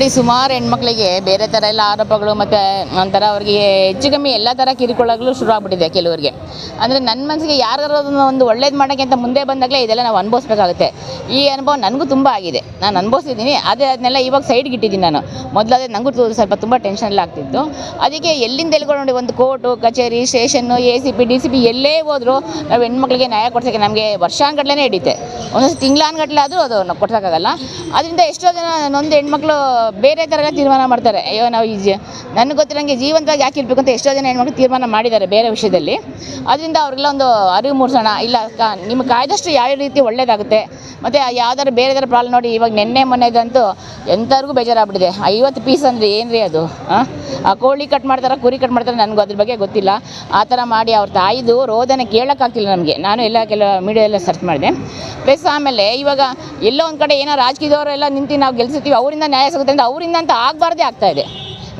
ನೋಡಿ, ಸುಮಾರು ಹೆಣ್ಮಕ್ಳಿಗೆ ಬೇರೆ ಥರ ಎಲ್ಲ ಆರೋಪಗಳು ಮತ್ತು ಒಂಥರ ಅವ್ರಿಗೆ ಹೆಚ್ಚು ಕಮ್ಮಿ ಎಲ್ಲ ಥರ ಕಿರುಕುಳಗಳು ಶುರು ಆಗ್ಬಿಟ್ಟಿದೆ ಕೆಲವರಿಗೆ. ಅಂದರೆ ನನ್ನ ಮನಸ್ಸಿಗೆ ಯಾರಾದ್ರೂ ಒಂದು ಒಳ್ಳೇದು ಮಾಡೋಕ್ಕೆ ಅಂತ ಮುಂದೆ ಬಂದಾಗಲೇ ಇದೆಲ್ಲ ನಾವು ಅನುಭವಿಸ್ಬೇಕಾಗುತ್ತೆ. ಈ ಅನುಭವ ನನಗೂ ತುಂಬ ಆಗಿದೆ. ನಾನು ಅನುಭವಿಸಿದ್ದೀನಿ ಅದೇ ಅದನ್ನೆಲ್ಲ ಇವಾಗ ಸೈಡ್ಗೆ ಇಟ್ಟಿದ್ದೀನಿ ನಾನು. ಮೊದಲಾದ್ರೆ ನನಗೂ ಸ್ವಲ್ಪ ತುಂಬ ಟೆನ್ಷನ್ ಎಲ್ಲ ಆಗ್ತಿತ್ತು. ಅದಕ್ಕೆ ಎಲ್ಲಿಂದ ಎಲ್ಲಿಗೂ ನೋಡಿ ಒಂದು ಕೋರ್ಟು ಕಚೇರಿ station A C P D C P ಎಲ್ಲೇ ಹೋದರೂ ನಾವು ಹೆಣ್ಮಕ್ಳಿಗೆ ನ್ಯಾಯ ಕೊಡ್ಸೋಕ್ಕೆ ನಮಗೆ ವರ್ಷಾಂಗಡ್ಲೇ ಹಿಡಿತೆ ಒಂದೊಂದು ತಿಂಗಳಾನ್ಗಟ್ಲೆ ಆದರೂ ಅದು ನಾವು ಕೊಡ್ಸೋಕ್ಕಾಗಲ್ಲ ಅದರಿಂದ ಎಷ್ಟೋ ಜನ ನೊಂದು ಹೆಣ್ಮಕ್ಳು ಬೇರೆ ಥರ ತೀರ್ಮಾನ ಮಾಡ್ತಾರೆ. ಅಯ್ಯೋ, ನಾವು ಈ ಜ ನನಗೆ ಗೊತ್ತಿರಂಗೆ ಜೀವಂತವಾಗಿ ಯಾಕೆ ಇರಬೇಕು ಅಂತ ಎಷ್ಟೋ ಜನ ಹೆಣ್ಮಕ್ಳು ತೀರ್ಮಾನ ಮಾಡಿದ್ದಾರೆ ಬೇರೆ ವಿಷಯದಲ್ಲಿ. ಅದರಿಂದ ಅವ್ರಿಗೆಲ್ಲ ಒಂದು ಅರಿವು ಮೂಡಿಸೋಣ. ಇಲ್ಲ ನಿಮ್ಗೆ ಕಾಯ್ದಷ್ಟು ಯಾವ ರೀತಿ ಒಳ್ಳೇದಾಗುತ್ತೆ, ಮತ್ತು ಯಾವ್ದಾದ್ರು ಬೇರೆ ಥರ ಪ್ರಾಬ್ಲಮ್ ನೋಡಿ, ಇವಾಗ ನೆನ್ನೆ, ಮೊನ್ನೆದಂತೂ ಎಂಥವ್ರಿಗೂ ಬೇಜಾರಾಗ್ಬಿಟ್ಟಿದೆ. ಐವತ್ತು ಪೀಸ್ ಅಂದರೆ ಏನು ರೀ ಅದು ಕೋಳಿ ಕಟ್ ಮಾಡ್ತಾರೆ, ಕುರಿ ಕಟ್ ಮಾಡ್ತಾರೆ ನನಗೂ ಅದ್ರ ಬಗ್ಗೆ ಗೊತ್ತಿಲ್ಲ. ಆ ಥರ ಮಾಡಿ ಅವ್ರ ತಾಯಿದು ರೋದನೆ ಕೇಳೋಕ್ಕಾಗ್ತಿಲ್ಲ ನಮಗೆ. ನಾನು ಎಲ್ಲ ಕೆಲವು ಮೀಡಿಯಾ ಎಲ್ಲ ಸರ್ಚ್ ಮಾಡಿದೆ. ಪ್ಲಸ್ ಆಮೇಲೆ ಇವಾಗ ಎಲ್ಲೋ ಒಂದು ಕಡೆ ಏನೋ ರಾಜಕೀಯದವರೆಲ್ಲ ನಿಂತು ನಾವು ಗೆಲ್ಸಿರ್ತೀವಿ, ಅವರಿಂದ ನ್ಯಾಯ ಸಿಗುತ್ತೆ ಅಂತ, ಅವರಿಂದ ಅಂತ ಆಗಬಾರ್ದೇ ಆಗ್ತಾಯಿದೆ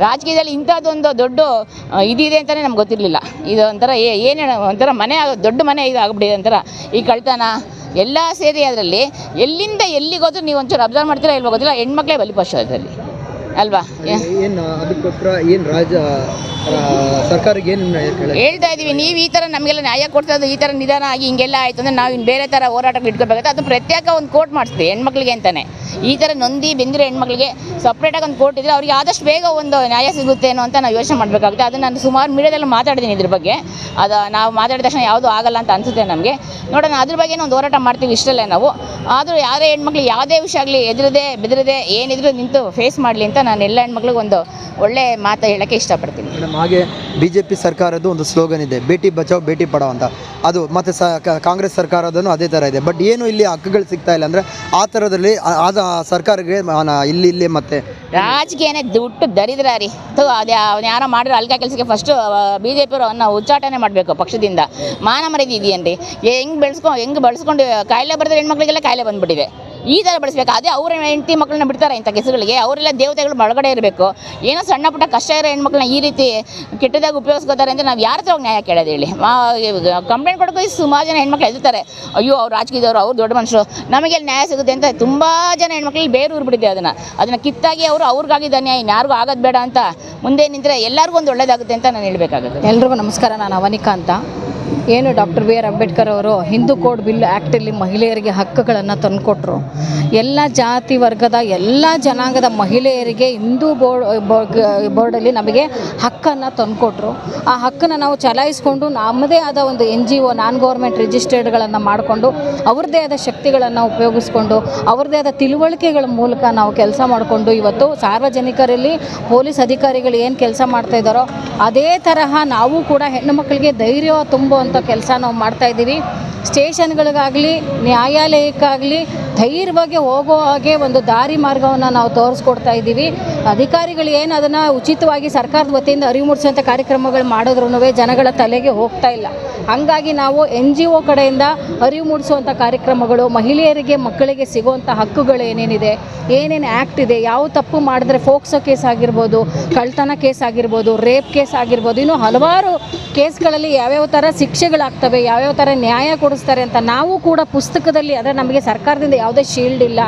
ರಾಜಕೀಯದಲ್ಲಿ ಇಂಥದ್ದೊಂದು ದೊಡ್ಡ ಇದಿದೆ ಅಂತಲೇ ನಮ್ಗೆ ಗೊತ್ತಿರಲಿಲ್ಲ. ಇದು ಒಂಥರ ಏನೇನು ಒಂಥರ ಮನೆ ದೊಡ್ಡ ಮನೆ ಇದು ಆಗ್ಬಿಟ್ಟಿದೆ ಒಂಥರ. ಈ ಕಳ್ತನ, ಎಲ್ಲ ಸೇರಿ ಅದರಲ್ಲಿ ಎಲ್ಲಿಂದ ಎಲ್ಲಿಗೋದ್ರೂ ನೀವು ಒಂಚೂರು ಅಬ್ಸರ್ವ್ ಮಾಡ್ತೀರಾ ಇಲ್ವೋ ಗೊತ್ತಿಲ್ಲ. ಹೆಣ್ಮಕ್ಳೇ ಬಲಿಪಶು ಅದರಲ್ಲಿ ಅಲ್ವಾ? ಏನು ಅದಕ್ಕೋಸ್ಕರ ಏನು ರಾಜ ಸರ್ಕಾರಕ್ಕೆ ಏನು ಹೇಳಿ ಹೇಳ್ತಾ ಇದೀವಿ ನೀವು ಈ ಥರ ನಮಗೆಲ್ಲ ನ್ಯಾಯ ಕೊಡ್ತಾ ಈ ಥರ ನಿಧಾನ ಆಗಿ ಹಿಂಗೆಲ್ಲ ಆಯ್ತು ಅಂದ್ರೆ ನಾವು ಇನ್ನು ಬೇರೆ ಥರ ಹೋರಾಟಕ್ಕೆ ಇಟ್ಕೋಬೇಕಾಗುತ್ತೆ. ಅದು ಪ್ರತ್ಯೇಕ ಒಂದು ಕೋರ್ಟ್ ಮಾಡಿಸ್ತೀವಿ ಹೆಣ್ಮಕ್ಳಿಗೆ ಅಂತಾನೆ. ಈ ಥರ ನೊಂದಿ ಬೆಂದಿರೋ ಹೆಣ್ಮಕ್ಳಿಗೆ ಸಪ್ರೇಟಾಗಿ ಒಂದು ಕೋರ್ಟ್ ಇದ್ರೆ ಅವ್ರಿಗೆ ಆದಷ್ಟು ಬೇಗ ಒಂದು ನ್ಯಾಯ ಸಿಗುತ್ತೇನೋ ಅಂತ ನಾವು ಯೋಚನೆ ಮಾಡಬೇಕಾಗುತ್ತೆ. ಅದು ನಾನು ಸುಮಾರು ಮೀಡಿಯಾದಲ್ಲಿ ಮಾತಾಡಿದ್ದೀನಿ ಇದ್ರ ಬಗ್ಗೆ. ಅದು ನಾವು ಮಾತಾಡಿದ ತಕ್ಷಣ ಯಾವುದೂ ಆಗಲ್ಲ ಅಂತ ಅನಿಸುತ್ತೆ ನಮಗೆ. ನೋಡೋಣ ಅದ್ರ ಬಗ್ಗೆ ಒಂದು ಹೋರಾಟ ಮಾಡ್ತೀವಿ ಇಷ್ಟಲ್ಲೇ ನಾವು. ಆದರೂ ಯಾವುದೇ ಹೆಣ್ಮಕ್ಳು ಯಾವುದೇ ವಿಷಯ ಆಗಲಿ ಎದುರದೆ ಬೆದರದೆ ಏನಿದ್ರು ನಿಂತು ಫೇಸ್ ಮಾಡಲಿ ಅಂತ ನಾನು ಎಲ್ಲ ಹೆಣ್ಮಕ್ಳಿಗೆ ಒಂದು ಒಳ್ಳೆ ಮಾತು ಹೇಳೋಕ್ಕೆ ಇಷ್ಟಪಡ್ತೀನಿ. ಮೇಡಮ್ ಹಾಗೆ ಬಿ ಜೆ ಪಿ ಸರ್ಕಾರದ್ದು ಒಂದು ಸ್ಲೋಗನ್ ಇದೆ ಬೇಟಿ ಬಚಾವ್ ಬೇಟಿ ಪಡಾವ್ ಅಂತ. ಅದು ಮತ್ತು ಸ ಕ- ಕಾಂಗ್ರೆಸ್ ಸರ್ಕಾರದೂ ಅದೇ ಥರ ಇದೆ. ಬಟ್ ಏನು ಇಲ್ಲಿ ಹಕ್ಕುಗಳು ಸಿಗ್ತಾ ಇಲ್ಲ ಅಂದರೆ ಆ ಥರದಲ್ಲಿ ಆ- ಆದ ಸರ್ಕಾರಕ್ಕೆ ಇಲ್ಲಿ ಇಲ್ಲಿ ಮತ್ತೆ ರಾಜಕೀಯನೇ ದುಡ್ಡು ದರಿದ್ರ ರೀ. ಅದು ಅದು ಅವ್ನು ಯಾರೋ ಮಾಡಿರೋ ಅಲ್ಕ ಕೆಲಸಕ್ಕೆ ಫಸ್ಟು ಬಿ ಜೆ ಪಿಯವರು ಅವನ್ನ ಉಚ್ಚಾಟನೆ ಮಾಡಬೇಕು ಪಕ್ಷದಿಂದ. ಮಾನ ಮರ್ಯಾದೆ ಇದೆಯೇನ್ರಿ? ಹೆಂಗೆ ಬೆಳೆಸ್ಕೊ ಹೆಂಗೆ ಬಳಸ್ಕೊಂಡು ಕಾಯಿಲೆ ಬರೆದ್ರೆ ಹೆಣ್ಮಕ್ಳಿಗೆಲ್ಲ ಕಾಯಿಲೆ ಬಂದ್ಬಿಟ್ಟಿದೆ. ಈ ಥರ ಬೆಳೆಸ್ಬೇಕು. ಅದೇ ಅವ್ರ ಹೆಂಡತಿ ಮಕ್ಕಳನ್ನ ಬಿಡ್ತಾರೆ ಇಂಥ ಕೆಸರುಗಳಿಗೆ ಅವರೆಲ್ಲ ದೇವತೆಗಳು ಒಳಗಡೆ ಇರಬೇಕು. ಏನೋ ಸಣ್ಣ ಪುಟ್ಟ ಕಷ್ಟ ಇರೋ ಹೆಣ್ಮಕ್ಳನ್ನ ಈ ರೀತಿ ಕೆಟ್ಟದಾಗಿ ಉಪಯೋಗಿಸ್ಕೋತಾರೆ ಅಂತ ನಾವು ಯಾರ ಹತ್ರ ನ್ಯಾಯ ಕೇಳೋದು ಹೇಳಿ? ಕಂಪ್ಲೇಂಟ್ ಕೊಡ್ಕೊಂಡು ಸುಮಾರು ಜನ ಹೆಣ್ಮಕ್ಳು ಎದುರ್ತಾರೆ ಅಯ್ಯೋ, ಅವ್ರು ರಾಜಕೀಯದವರು, ಅವ್ರು ದೊಡ್ಡ ಮನುಷ್ಯರು. ನಮಗೆ ನ್ಯಾಯ ಸಿಗುತ್ತೆ ಅಂತ ತುಂಬ ಜನ ಹೆಣ್ಮಕ್ಳಲ್ಲಿ ಬೇರೆ ಊರ್ಬಿಟ್ಟಿದೆ ಅದನ್ನು. ಅದನ್ನು ಕಿತ್ತಾಗಿ ಅವರು ಅವ್ರಿಗಾಗಿ ನ್ಯಾಯ ಇನ್ಯಾರಿಗೂ ಆಗೋದು ಬೇಡ ಅಂತ ಮುಂದೆ ನಿಂತರೆ ಎಲ್ಲರಿಗೂ ಒಂದು ಒಳ್ಳೇದಾಗುತ್ತೆ ಅಂತ ನಾನು ಹೇಳಬೇಕಾಗುತ್ತೆ. ಎಲ್ರಿಗೂ ನಮಸ್ಕಾರ. ನಾನು ಅವನಿಕಾ ಅಂತ. ಏನು ಡಾಕ್ಟರ್ ಬಿ ಆರ್ ಅಂಬೇಡ್ಕರ್ ಅವರು ಹಿಂದೂ ಕೋಡ್ ಬಿಲ್ ಆ್ಯಕ್ಟಲ್ಲಿ ಮಹಿಳೆಯರಿಗೆ ಹಕ್ಕುಗಳನ್ನು ತಂದುಕೊಟ್ರು. ಎಲ್ಲ ಜಾತಿ ವರ್ಗದ ಎಲ್ಲ ಜನಾಂಗದ ಮಹಿಳೆಯರಿಗೆ ಹಿಂದೂ ಬೋರ್ಡ್ ಬೋರ್ಡಲ್ಲಿ ನಮಗೆ ಹಕ್ಕನ್ನು ತಂದುಕೊಟ್ರು. ಆ ಹಕ್ಕನ್ನು ನಾವು ಚಲಾಯಿಸಿಕೊಂಡು ನಮ್ಮದೇ ಆದ ಒಂದು N G O, non government ರಿಜಿಸ್ಟರ್ಡ್ಗಳನ್ನು ಮಾಡಿಕೊಂಡು ಅವ್ರದ್ದೇ ಆದ ಶಕ್ತಿಗಳನ್ನು ಉಪಯೋಗಿಸ್ಕೊಂಡು ಅವ್ರದ್ದೇ ಆದ ತಿಳುವಳಿಕೆಗಳ ಮೂಲಕ ನಾವು ಕೆಲಸ ಮಾಡಿಕೊಂಡು ಇವತ್ತು ಸಾರ್ವಜನಿಕರಲ್ಲಿ ಪೊಲೀಸ್ ಅಧಿಕಾರಿಗಳು ಏನು ಕೆಲಸ ಮಾಡ್ತಾ ಇದ್ದಾರೋ ಅದೇ ತರಹ ನಾವು ಕೂಡ ಹೆಣ್ಣು ಮಕ್ಕಳಿಗೆ ಧೈರ್ಯ ತುಂಬುವಂಥ ಕೆಲಸ ನಾವು ಮಾಡ್ತಾ ಇದ್ದೀವಿ. ಸ್ಟೇಷನ್ಗಳಿಗಾಗಲಿ, ನ್ಯಾಯಾಲಯಕ್ಕಾಗಲಿ ಧೈರ್ಯವಾಗಿ ಹೋಗೋ ಹಾಗೆ ಒಂದು ದಾರಿ ಮಾರ್ಗವನ್ನು ನಾವು ತೋರಿಸ್ಕೊಡ್ತಾ ಇದ್ದೀವಿ. ಅಧಿಕಾರಿಗಳು ಏನು ಅದನ್ನು ಉಚಿತವಾಗಿ ಸರ್ಕಾರದ ವತಿಯಿಂದ ಅರಿವು ಮೂಡಿಸುವಂಥ ಕಾರ್ಯಕ್ರಮಗಳು ಮಾಡಿದ್ರೂ ಜನಗಳ ತಲೆಗೆ ಹೋಗ್ತಾ ಇಲ್ಲ. ಹಾಗಾಗಿ ನಾವು ಎನ್ ಜಿ ಒ ಕಡೆಯಿಂದ ಅರಿವು ಮೂಡಿಸುವಂಥ ಕಾರ್ಯಕ್ರಮಗಳು, ಮಹಿಳೆಯರಿಗೆ, ಮಕ್ಕಳಿಗೆ ಸಿಗುವಂಥ ಹಕ್ಕುಗಳು ಏನೇನಿದೆ, ಏನೇನು ಆ್ಯಕ್ಟ್ ಇದೆ, ಯಾವ ತಪ್ಪು ಮಾಡಿದ್ರೆ ಫೋಕ್ಸೋ ಕೇಸ್ ಆಗಿರ್ಬೋದು ಕಳ್ತನ ಕೇಸ್ ಆಗಿರ್ಬೋದು, ರೇಪ್ ಕೇಸ್ ಆಗಿರ್ಬೋದು, ಇನ್ನೂ ಹಲವಾರು ಕೇಸ್ಗಳಲ್ಲಿ ಯಾವ್ಯಾವ ಥರ ಶಿಕ್ಷೆಗಳಾಗ್ತವೆ, ಯಾವ್ಯಾವ ಥರ ನ್ಯಾಯ ಕೊಡಿಸ್ತಾರೆ ಅಂತ ನಾವು ಕೂಡ ಪುಸ್ತಕದಲ್ಲಿ ಅಂದರೆ ನಮಗೆ ಸರ್ಕಾರದಿಂದ ಯಾವುದೇ ಶೀಲ್ಡ್ ಇಲ್ಲ,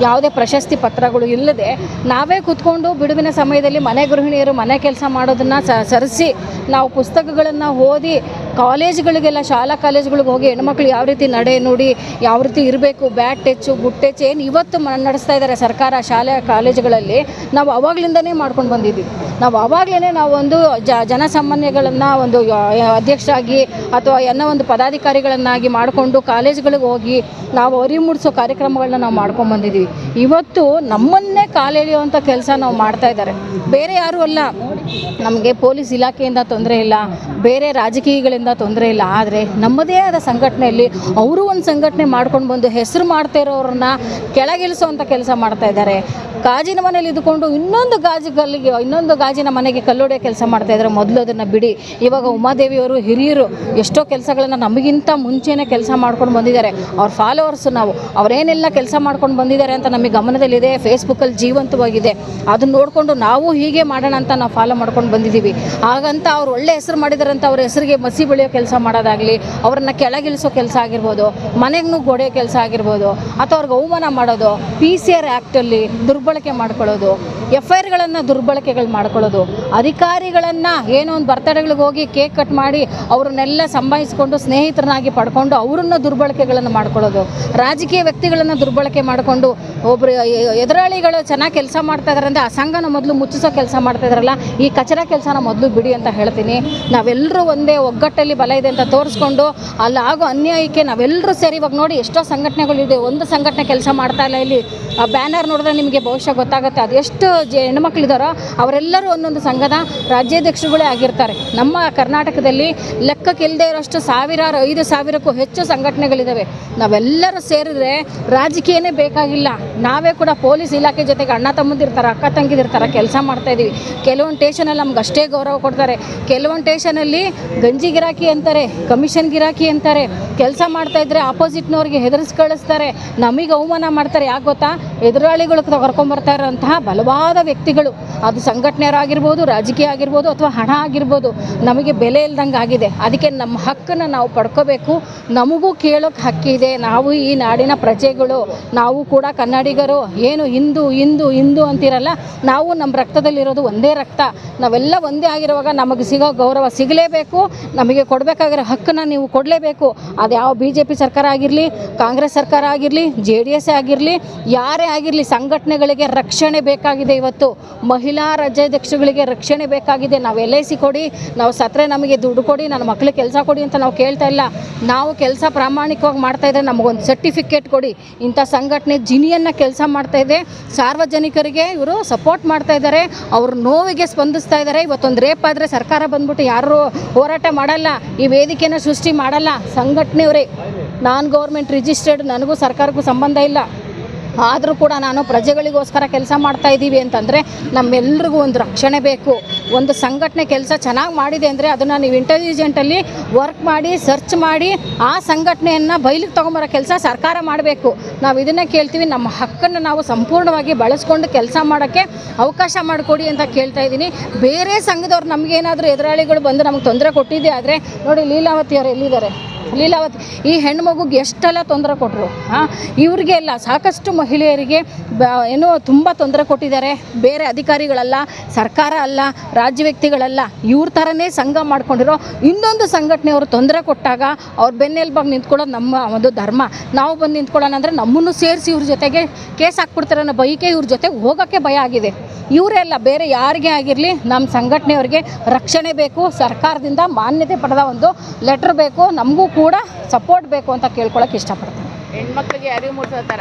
ಯಾವುದೇ ಪ್ರಶಸ್ತಿ ಪತ್ರಗಳು ಇಲ್ಲದೆ ನಾವೇ ಕೂತ್ಕೊಂಡು ಬಿಡುವಿನ ಸಮಯದಲ್ಲಿ ಮನೆ ಗೃಹಿಣಿಯರು ಮನೆ ಕೆಲಸ ಮಾಡೋದನ್ನು ಸರಿಸಿ ನಾವು ಪುಸ್ತಕಗಳನ್ನು ಓದಿ ಕಾಲೇಜ್ಗಳಿಗೆಲ್ಲ, ಶಾಲಾ ಕಾಲೇಜ್ಗಳಿಗೆ ಹೋಗಿ ಹೆಣ್ಮಕ್ಳು ಯಾವ ರೀತಿ ನಡೆ ನೋಡಿ, ಯಾವ ರೀತಿ ಇರಬೇಕು, ಬ್ಯಾಟ್ ಟೆಚ್ಚು ಗುಡ್ ಟೆಚ್ ಏನು ಇವತ್ತು ನಡೆಸ್ತಾ ಇದ್ದಾರೆ ಸರ್ಕಾರ ಶಾಲೆ ಕಾಲೇಜುಗಳಲ್ಲಿ, ನಾವು ಅವಾಗ್ಲಿಂದನೇ ಮಾಡ್ಕೊಂಡು ಬಂದಿದ್ದೀವಿ. ನಾವು ಆವಾಗಲೇ ನಾವು ಒಂದು ಜ, ಜನಸಾಮಾನ್ಯಗಳನ್ನು ಒಂದು ಅಧ್ಯಕ್ಷರಾಗಿ ಅಥವಾ ಏನೋ ಒಂದು ಪದಾಧಿಕಾರಿಗಳನ್ನಾಗಿ ಮಾಡಿಕೊಂಡು ಕಾಲೇಜುಗಳಿಗೆ ಹೋಗಿ ನಾವು ಅರಿವು ಮೂಡಿಸೋ ಕಾರ್ಯಕ್ರಮಗಳನ್ನ ನಾವು ಮಾಡ್ಕೊಂಡು ಬಂದಿದ್ದೀವಿ. ಇವತ್ತು ನಮ್ಮನ್ನೇ ಕಾಲೆಳೆಯುವಂಥ ಕೆಲಸ ನಾವು ಮಾಡ್ತಾ ಇದ್ದಾರೆ. ಬೇರೆ ಯಾರೂ ಅಲ್ಲ. ನಮಗೆ ಪೊಲೀಸ್ ಇಲಾಖೆಯಿಂದ ತೊಂದರೆ ಇಲ್ಲ, ಬೇರೆ ರಾಜಕೀಯಗಳಿಂದ ತೊಂದರೆ ಇಲ್ಲ. ಆದರೆ ನಮ್ಮದೇ ಆದ ಸಂಘಟನೆಯಲ್ಲಿ ಅವರು ಒಂದು ಸಂಘಟನೆ ಮಾಡ್ಕೊಂಡು ಬಂದು ಹೆಸರು ಮಾಡ್ತಾ ಇರೋರನ್ನ ಕೆಳಗಿಳಿಸುವಂಥ ಕೆಲಸ ಮಾಡ್ತಾ ಇದ್ದಾರೆ. ಗಾಜಿನ ಮನೇಲಿ ಇದ್ಕೊಂಡು ಇನ್ನೊಂದು ಗಾಜು ಕಲ್ಲಿಗೆ ಇನ್ನೊಂದು ಗಾಜಿನ ಮನೆಗೆ ಕಲ್ಲೊಡೆಯೋ ಕೆಲಸ ಮಾಡ್ತಾ ಇದ್ದಾರೆ. ಮೊದಲು ಅದನ್ನು ಬಿಡಿ. ಇವಾಗ ಉಮಾದೇವಿಯವರು ಹಿರಿಯರು ಎಷ್ಟೋ ಕೆಲಸಗಳನ್ನು ನಮಗಿಂತ ಮುಂಚೆನೇ ಕೆಲಸ ಮಾಡ್ಕೊಂಡು ಬಂದಿದ್ದಾರೆ. ಅವ್ರ ಫಾಲೋವರ್ಸ್ ನಾವು, ಅವರೇನೆಲ್ಲ ಕೆಲಸ ಮಾಡ್ಕೊಂಡು ಬಂದಿದ್ದಾರೆ ಅಂತ ನಮಗೆ ಗಮನದಲ್ಲಿದೆ. ಫೇಸ್ಬುಕ್ಕಲ್ಲಿ ಜೀವಂತವಾಗಿದೆ. ಅದನ್ನ ನೋಡಿಕೊಂಡು ನಾವು ಹೀಗೆ ಮಾಡೋಣ ಅಂತ ನಾವು ಫಾಲೋ ಮಾಡ್ಕೊಂಡು ಬಂದಿದ್ದೀವಿ. ಹಾಗಂತ ಅವ್ರು ಒಳ್ಳೆ ಹೆಸರು ಮಾಡಿದಾರಂತ ಅವ್ರ ಹೆಸರಿಗೆ ಮಸಿ ಬೆಳೆಯೋ ಕೆಲಸ ಮಾಡೋದಾಗಲಿ, ಅವ್ರನ್ನ ಕೆಳಗಿಳಿಸೋ ಕೆಲಸ ಆಗಿರ್ಬೋದು ಮನೆಗೂ ಗೋಡೆ ಕೆಲಸ ಆಗಿರ್ಬೋದು, ಅಥವಾ ಅವ್ರಿಗೆ ಅವಮಾನ ಮಾಡೋದು ಪಿ ಸಿ ಆರ್ ಆ್ಯಕ್ಟಲ್ಲಿ ದುರ್ಬಳ ದುರ್ಬಳಕೆ ಮಾಡ್ಕೊಳ್ಳೋದು ಎಫ್ ಐ ಆರ್ಗಳನ್ನು ದುರ್ಬಳಕೆಗಳು ಮಾಡ್ಕೊಳ್ಳೋದು, ಅಧಿಕಾರಿಗಳನ್ನು ಏನೋ ಒಂದು ಬರ್ತಡೆಗಳಿಗೆ ಹೋಗಿ ಕೇಕ್ ಕಟ್ ಮಾಡಿ ಅವ್ರನ್ನೆಲ್ಲ ಸಂಭಾಯಿಸ್ಕೊಂಡು ಸ್ನೇಹಿತರನ್ನಾಗಿ ಪಡ್ಕೊಂಡು ಅವರನ್ನು ದುರ್ಬಳಕೆಗಳನ್ನು ಮಾಡ್ಕೊಳ್ಳೋದು, ರಾಜಕೀಯ ವ್ಯಕ್ತಿಗಳನ್ನು ದುರ್ಬಳಕೆ ಮಾಡಿಕೊಂಡು ಒಬ್ಬರು ಎದುರಾಳಿಗಳು ಚೆನ್ನಾಗಿ ಕೆಲಸ ಮಾಡ್ತಾ ಇದಾರೆ ಅಂದರೆ ಆ ಸಂಘನ ಮೊದಲು ಮುಚ್ಚಿಸೋ ಕೆಲಸ ಮಾಡ್ತಾ ಇದಾರಲ್ಲ ಈ ಕಚರ ಕೆಲಸನ ಮೊದಲು ಬಿಡಿ ಅಂತ ಹೇಳ್ತೀನಿ. ನಾವೆಲ್ಲರೂ ಒಂದೇ ಒಗ್ಗಟ್ಟಲ್ಲಿ ಬಲ ಇದೆ ಅಂತ ತೋರಿಸ್ಕೊಂಡು ಅಲ್ಲಿ ಆಗೋ ಅನ್ಯಾಯಕ್ಕೆ ನಾವೆಲ್ಲರೂ ಸೇರಿ ಇವಾಗ ನೋಡಿ ಎಷ್ಟೋ ಸಂಘಟನೆಗಳಿದೆ. ಒಂದು ಸಂಘಟನೆ ಕೆಲಸ ಮಾಡ್ತಾ ಇಲ್ಲ ಇಲ್ಲಿ. ಬ್ಯಾನರ್ ನೋಡಿದ್ರೆ ನಿಮಗೆ ಬಹುಶಃ ಗೊತ್ತಾಗುತ್ತೆ. ಅದೆಷ್ಟು ಜ ಹೆಣ್ಮಕ್ಳಿದಾರೋ ಅವರೆಲ್ಲರೂ ಒಂದೊಂದು ಸಂಘದ ರಾಜ್ಯಾಧ್ಯಕ್ಷರುಗಳೇ ಆಗಿರ್ತಾರೆ. ನಮ್ಮ ಕರ್ನಾಟಕದಲ್ಲಿ ಲೆಕ್ಕಕ್ಕಿಲ್ಲದೆ ಇರೋಷ್ಟು ಸಾವಿರಾರು, ಐದು ಸಾವಿರಕ್ಕೂ ಹೆಚ್ಚು ಸಂಘಟನೆಗಳಿದ್ದಾವೆ ನಾವೆಲ್ಲರೂ ಸೇರಿದ್ರೆ ರಾಜಕೀಯನೇ ಬೇಕಾಗಿಲ್ಲ. ನಾವೇ ಕೂಡ ಪೊಲೀಸ್ ಇಲಾಖೆ ಜೊತೆಗೆ ಅಣ್ಣ ತಮ್ಮದಿರ್ತಾರೆ, ಅಕ್ಕ ತಂಗಿದಿರ್ತಾರೆ, ಕೆಲಸ ಮಾಡ್ತಾ ಇದೀವಿ. ಕೆಲವೊಂದು ಸ್ಟೇಷನಲ್ಲಿ ನಮ್ಗೆ ಅಷ್ಟೇ ಗೌರವ ಕೊಡ್ತಾರೆ. ಕೆಲವೊಂದು ಸ್ಟೇಷನಲ್ಲಿ ಗಂಜಿ ಗಿರಾಕಿ ಅಂತಾರೆ ಕಮಿಷನ್ ಗಿರಾಕಿ ಅಂತಾರೆ. ಕೆಲಸ ಮಾಡ್ತಾ ಇದ್ರೆ ಆಪೋಸಿಟ್ನವ್ರಿಗೆ ಹೆದರ್ಸಿ ಕಳಿಸ್ತಾರೆ. ನಮಗೆ ಅವಮಾನ ಮಾಡ್ತಾರೆ. ಯಾಕೆ ಗೊತ್ತಾ? ಎದುರಾಳಿಗಳು ಕರ್ಕೊಂಬರ್ತಾ ಇರೋಂತಹ ಬಲವಾದ ವ್ಯಕ್ತಿಗಳು. ಅದು ಸಂಘಟನೆಯರಾಗಿರ್ಬೋದು ರಾಜಕೀಯ ಆಗಿರ್ಬೋದು ಅಥವಾ ಹಣ ಆಗಿರ್ಬೋದು, ನಮಗೆ ಬೆಲೆ ಇಲ್ದಂಗೆ ಆಗಿದೆ. ಅದಕ್ಕೆ ನಮ್ಮ ಹಕ್ಕನ್ನು ನಾವು ಪಡ್ಕೋಬೇಕು. ನಮಗೂ ಕೇಳೋಕೆ ಹಕ್ಕಿದೆ ನಾವು ಈ ನಾಡಿನ ಪ್ರಜೆಗಳು, ನಾವು ಕೂಡ ಕನ್ನಡಿಗರು, ಏನು ಹಿಂದೂ ಹಿಂದೂ ಹಿಂದೂ ಅಂತಿರಲ್ಲ, ನಾವು ನಮ್ಮ ರಕ್ತದಲ್ಲಿರೋದು ಒಂದೇ ರಕ್ತ. ನಾವೆಲ್ಲ ಒಂದೇ ಆಗಿರುವಾಗ ನಮಗೆ ಸಿಗೋ ಗೌರವ ಸಿಗಲೇಬೇಕು, ನಮಗೆ ಕೊಡಬೇಕಾಗಿರೋ ಹಕ್ಕನ್ನು ನೀವು ಕೊಡಲೇಬೇಕು. ಅದು ಯಾವ ಬಿ ಜೆ ಪಿ ಸರ್ಕಾರ ಆಗಿರಲಿ, ಕಾಂಗ್ರೆಸ್ ಸರ್ಕಾರ ಆಗಿರಲಿ, ಜೆ ಡಿ ಎಸ್ ಆಗಿರಲಿ, ಯಾರೇ ಆಗಿರಲಿ, ಸಂಘಟನೆಗಳಿಗೆ ರಕ್ಷಣೆ ಬೇಕಾಗಿದೆ ಇವತ್ತು. ಮಹಿಳಾ ರಾಜ್ಯಾಧ್ಯಕ್ಷಗಳಿಗೆ ರಕ್ಷಣೆ ಬೇಕಾಗಿದೆ. ನಾವು ಎಲ್ ಐ ಸಿ ಕೊಡಿ, ನಾವು ಸತ್ರೆ ನಮಗೆ ದುಡ್ಡು ಕೊಡಿ, ನನ್ನ ಮಕ್ಳಿಗೆ ಕೆಲಸ ಕೊಡಿ ಅಂತ ನಾವು ಕೇಳ್ತಾ ಇಲ್ಲ. ನಾವು ಕೆಲಸ ಪ್ರಾಮಾಣಿಕವಾಗಿ ಮಾಡ್ತಾ ಇದ್ರೆ ನಮಗೊಂದು ಸರ್ಟಿಫಿಕೇಟ್ ಕೊಡಿ. ಇಂಥ ಸಂಘಟನೆ ಜಿನಿಯನ್ನು ಕೆಲಸ ಮಾಡ್ತಾ ಇದೆ. ಸಾರ್ವಜನಿಕರಿಗೆ ಇವರು ಸಪೋರ್ಟ್ ಮಾಡ್ತಾ ಇದ್ದಾರೆ. ಅವ್ರ ನೋವಿಗೆ ಸ್ಪಂದಿಸ್ತಾ ಇದ್ದಾರೆ. ಇವತ್ತೊಂದು ರೇಪ್ ಆದರೆ ಸರ್ಕಾರ ಬಂದ್ಬಿಟ್ಟು ಯಾರು ಹೋರಾಟ ಮಾಡಲ್ಲ, ಈ ವೇದಿಕೆನ ಸೃಷ್ಟಿ ಮಾಡಲ್ಲ. ಸಂಘಟನೆಯವರೇ, ನಾನ್ ಗೌರ್ಮೆಂಟ್ ರಿಜಿಸ್ಟರ್ಡ್, ನನಗೂ ಸರ್ಕಾರಕ್ಕೂ ಸಂಬಂಧ ಇಲ್ಲ. ಆದರೂ ಕೂಡ ನಾನು ಪ್ರಜೆಗಳಿಗೋಸ್ಕರ ಕೆಲಸ ಮಾಡ್ತಾ ಇದ್ದೀವಿ ಅಂತಂದರೆ ನಮ್ಮೆಲ್ರಿಗೂ ಒಂದು ರಕ್ಷಣೆ ಬೇಕು. ಒಂದು ಸಂಘಟನೆ ಕೆಲಸ ಚೆನ್ನಾಗಿ ಮಾಡಿದೆ ಅಂದರೆ ಅದನ್ನು ನೀವು ಇಂಟೆಲಿಜೆಂಟಲ್ಲಿ ವರ್ಕ್ ಮಾಡಿ ಸರ್ಚ್ ಮಾಡಿ, ಆ ಸಂಘಟನೆಯನ್ನು ಬಯಲಿಗೆ ತೊಗೊಂಬರೋ ಕೆಲಸ ಸರ್ಕಾರ ಮಾಡಬೇಕು. ನಾವು ಇದನ್ನೇ ಕೇಳ್ತೀವಿ, ನಮ್ಮ ಹಕ್ಕನ್ನು ನಾವು ಸಂಪೂರ್ಣವಾಗಿ ಬಳಸ್ಕೊಂಡು ಕೆಲಸ ಮಾಡೋಕ್ಕೆ ಅವಕಾಶ ಮಾಡಿಕೊಡಿ ಅಂತ ಕೇಳ್ತಾ ಇದ್ದೀನಿ. ಬೇರೆ ಸಂಘದವ್ರು ನಮಗೇನಾದರೂ ಎದುರಾಳಿಗಳು ಬಂದು ನಮಗೆ ತೊಂದರೆ ಕೊಟ್ಟಿದ್ದೆ ಆದರೆ, ನೋಡಿ ಲೀಲಾವತಿ ಅವರು ಎಲ್ಲಿದ್ದಾರೆ? ಲೀಲಾವತಿ, ಈ ಹೆಣ್ಮಗುಗೆ ಎಷ್ಟೆಲ್ಲ ತೊಂದರೆ ಕೊಟ್ಟರು ಹಾಂ? ಇವ್ರಿಗೆ ಎಲ್ಲ ಸಾಕಷ್ಟು ಮಹಿಳೆಯರಿಗೆ ಏನೋ ತುಂಬ ತೊಂದರೆ ಕೊಟ್ಟಿದ್ದಾರೆ. ಬೇರೆ ಅಧಿಕಾರಿಗಳಲ್ಲ, ಸರ್ಕಾರ ಅಲ್ಲ, ರಾಜ್ಯ ವ್ಯಕ್ತಿಗಳಲ್ಲ, ಇವ್ರ ಥರನೇ ಸಂಘ ಮಾಡ್ಕೊಂಡಿರೋ ಇನ್ನೊಂದು ಸಂಘಟನೆಯವರು ತೊಂದರೆ ಕೊಟ್ಟಾಗ ಅವ್ರ ಬೆನ್ನೆಲ್ಬಾಗಿ ನಿಂತ್ಕೊಳ್ಳೋದು ನಮ್ಮ ಒಂದು ಧರ್ಮ. ನಾವು ಬಂದು ನಿಂತ್ಕೊಳ್ಳೋಣ ಅಂದರೆ ನಮ್ಮನ್ನು ಸೇರಿಸಿ ಇವ್ರ ಜೊತೆಗೆ ಕೇಸ್ ಹಾಕ್ಬಿಡ್ತಾರೆ ಅನ್ನೋ ಬೈಕೆ ಇವ್ರ ಜೊತೆಗೆ ಹೋಗೋಕ್ಕೆ ಭಯ ಆಗಿದೆ. ಇವರೇ ಅಲ್ಲ, ಬೇರೆ ಯಾರಿಗೆ ಆಗಿರಲಿ ನಮ್ಮ ಸಂಘಟನೆಯವ್ರಿಗೆ ರಕ್ಷಣೆ ಬೇಕು, ಸರ್ಕಾರದಿಂದ ಮಾನ್ಯತೆ ಪಡೆದ ಒಂದು ಲೆಟ್ರ್ ಬೇಕು, ನಮಗೂ ಕೂಡ ಸಪೋರ್ಟ್ ಬೇಕು ಅಂತ ಕೇಳ್ಕೊಳಕ್ಕೆ ಇಷ್ಟಪಡ್ತೀನಿ. ಹೆಣ್ಮಕ್ಳಿಗೆ ಅರಿವು ಮೂಡಿಸೋ ಥರ